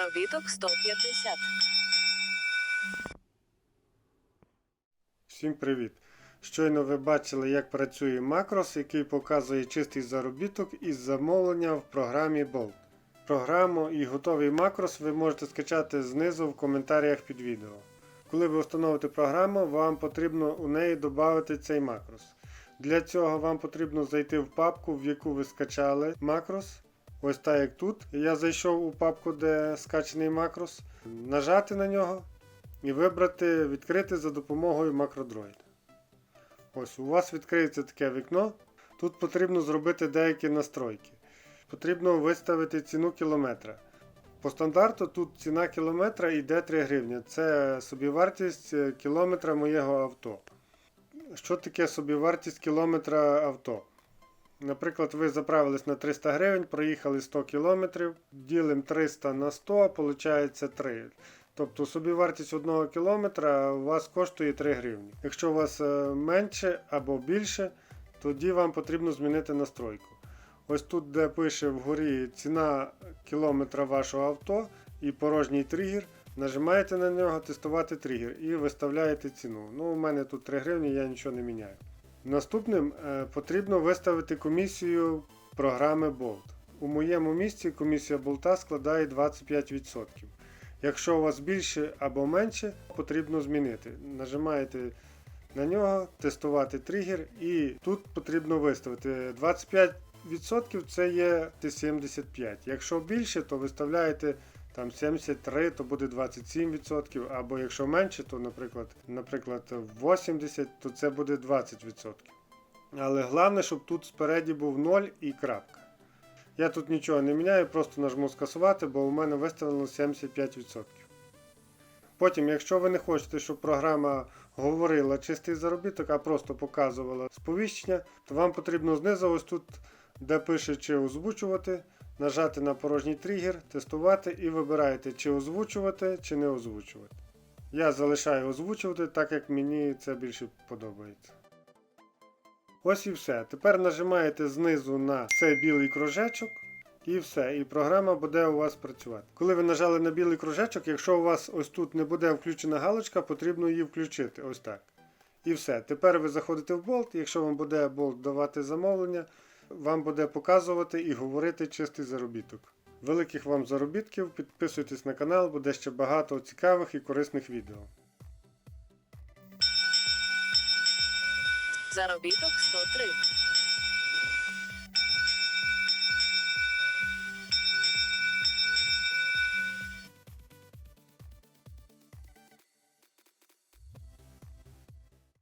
Заробіток 150. Всім привіт! Щойно ви бачили, як працює макрос, який показує чистий заробіток із замовлення в програмі Bolt. Програму і готовий макрос ви можете скачати знизу в коментарях під відео. Коли ви встановите програму, вам потрібно у неї додати цей макрос. Для цього вам потрібно зайти в папку, в яку ви скачали макрос. Ось так як тут. Я зайшов у папку, де скачаний макрос, нажати на нього і вибрати відкрити за допомогою макродроїд. Ось у вас відкриється таке вікно. Тут потрібно зробити деякі настройки. Потрібно виставити ціну кілометра. По стандарту тут ціна кілометра йде 3 гривні. Це собівартість е, кілометра моєго авто. Що таке собівартість кілометра авто? Наприклад, ви заправились на 300 гривень, проїхали 100 км, ділимо 300 на 100, виходить 3. Тобто собівартість 1 кілометра у вас коштує 3 гривні. Якщо у вас е, менше або більше, тоді вам потрібно змінити настройку. Ось тут, де пише вгорі ціна кілометра вашого авто і порожній тригер, нажимаєте на нього тестувати тригер і виставляєте ціну. Ну, у мене тут 3 гривні, я нічого не міняю. Наступним е, потрібно виставити комісію програми Bolt. У моєму місці комісія болта складає 25%. Якщо у вас більше або менше, потрібно змінити. Нажимаєте на нього, тестувати тригер, і тут потрібно виставити 25% це є 75. Якщо більше, то виставляєте там 73, то буде 27%, або якщо менше, то, наприклад, наприклад 80, то це буде 20%. Але головне, щоб тут спереді був 0 і крапка. Я тут нічого не міняю, просто нажму скасувати, бо у мене виставлено 75%. Потім, якщо ви не хочете, щоб програма говорила чистий заробіток, а просто показувала сповіщення, то вам потрібно знизу, ось тут, де пише чи озвучувати, нажати на порожній тригер, тестувати і вибираєте, чи озвучувати, чи не озвучувати. Я залишаю озвучувати, так як мені це більше подобається. Ось і все. Тепер нажимаєте знизу на цей білий кружечок. І все, і програма буде у вас працювати. Коли ви нажали на білий кружечок, якщо у вас ось тут не буде включена галочка, потрібно її включити. Ось так. І все. Тепер ви заходите в болт. Якщо вам буде болт давати замовлення, вам буде показувати і говорити чистий заробіток. Великих вам заробітків, підписуйтесь на канал, буде ще багато цікавих і корисних відео. Заробіток 103.